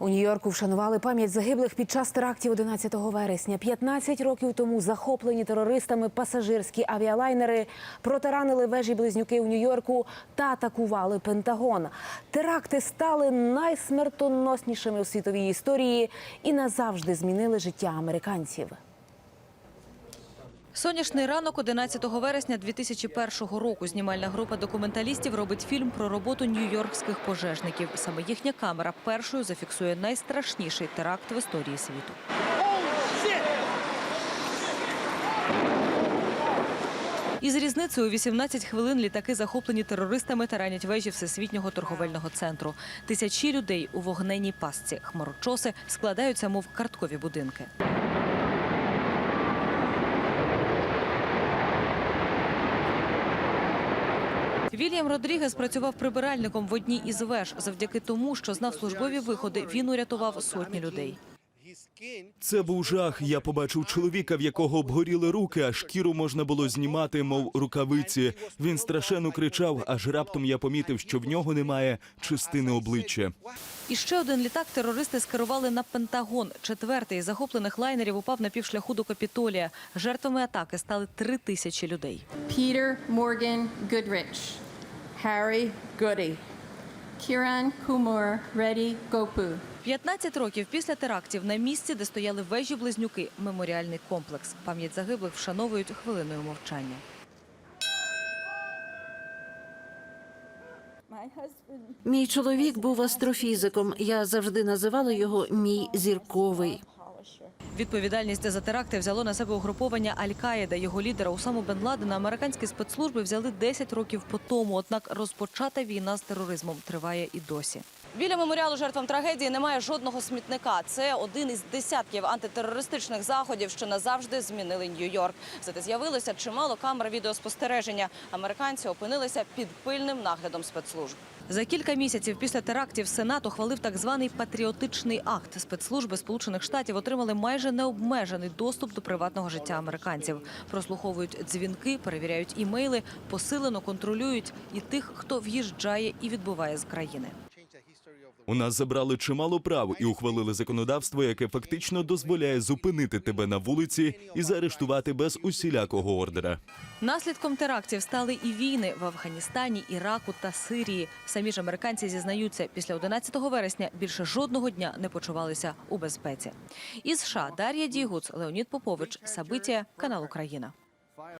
У Нью-Йорку вшанували пам'ять загиблих під час терактів 11 вересня. 15 років тому захоплені терористами пасажирські авіалайнери протаранили вежі близнюки у Нью-Йорку та атакували Пентагон. Теракти стали найсмертоноснішими у світовій історії і назавжди змінили життя американців. Сонячний ранок 11 вересня 2001 року знімальна група документалістів робить фільм про роботу нью-йоркських пожежників. Саме їхня камера першою зафіксує найстрашніший теракт в історії світу. Із різницею у 18 хвилин літаки, захоплені терористами, таранять вежі Всесвітнього торговельного центру. Тисячі людей у вогненій пастці. Хмарочоси складаються, мов карткові будинки. Вільям Родрігес працював прибиральником в одній із веж. Завдяки тому, що знав службові виходи, він урятував сотні людей. Це був жах. Я побачив чоловіка, в якого обгоріли руки, а шкіру можна було знімати, мов рукавиці. Він страшенно кричав, аж раптом я помітив, що в нього немає частини обличчя. І ще один літак терористи скерували на Пентагон. Четвертий із захоплених лайнерів упав на півшляху до Капітолія. Жертвами атаки стали три тисячі людей. Peter Morgan Goodrich, Harry Goody, Kiran Kumar Reddy Gopu. 15 років після терактів на місці, де стояли вежі-близнюки, меморіальний комплекс. Пам'ять загиблих вшановують хвилиною мовчання. Мій чоловік був астрофізиком. Я завжди називала його мій зірковий. Відповідальність за теракти взяло на себе угруповання Аль-Каїда. Його лідера Усаму Бен Ладена американські спецслужби взяли 10 років по тому. Однак розпочата війна з тероризмом триває і досі. Біля меморіалу жертвам трагедії немає жодного смітника. Це один із десятків антитерористичних заходів, що назавжди змінили Нью-Йорк. Зате з'явилося чимало камер відеоспостереження. Американці опинилися під пильним наглядом спецслужб. За кілька місяців після терактів Сенат ухвалив так званий патріотичний акт. Спецслужби Сполучених Штатів отримали майже необмежений доступ до приватного життя американців. Прослуховують дзвінки, перевіряють імейли, посилено контролюють і тих, хто в'їжджає і відбуває з країни. У нас забрали чимало прав і ухвалили законодавство, яке фактично дозволяє зупинити тебе на вулиці і заарештувати без усілякого ордера. Наслідком терактів стали і війни в Афганістані, Іраку та Сирії. Самі ж американці зізнаються, після 11 вересня більше жодного дня не почувалися у безпеці. Із США Дар'я Дігуц, Леонід Попович, Сабитія, канал Україна.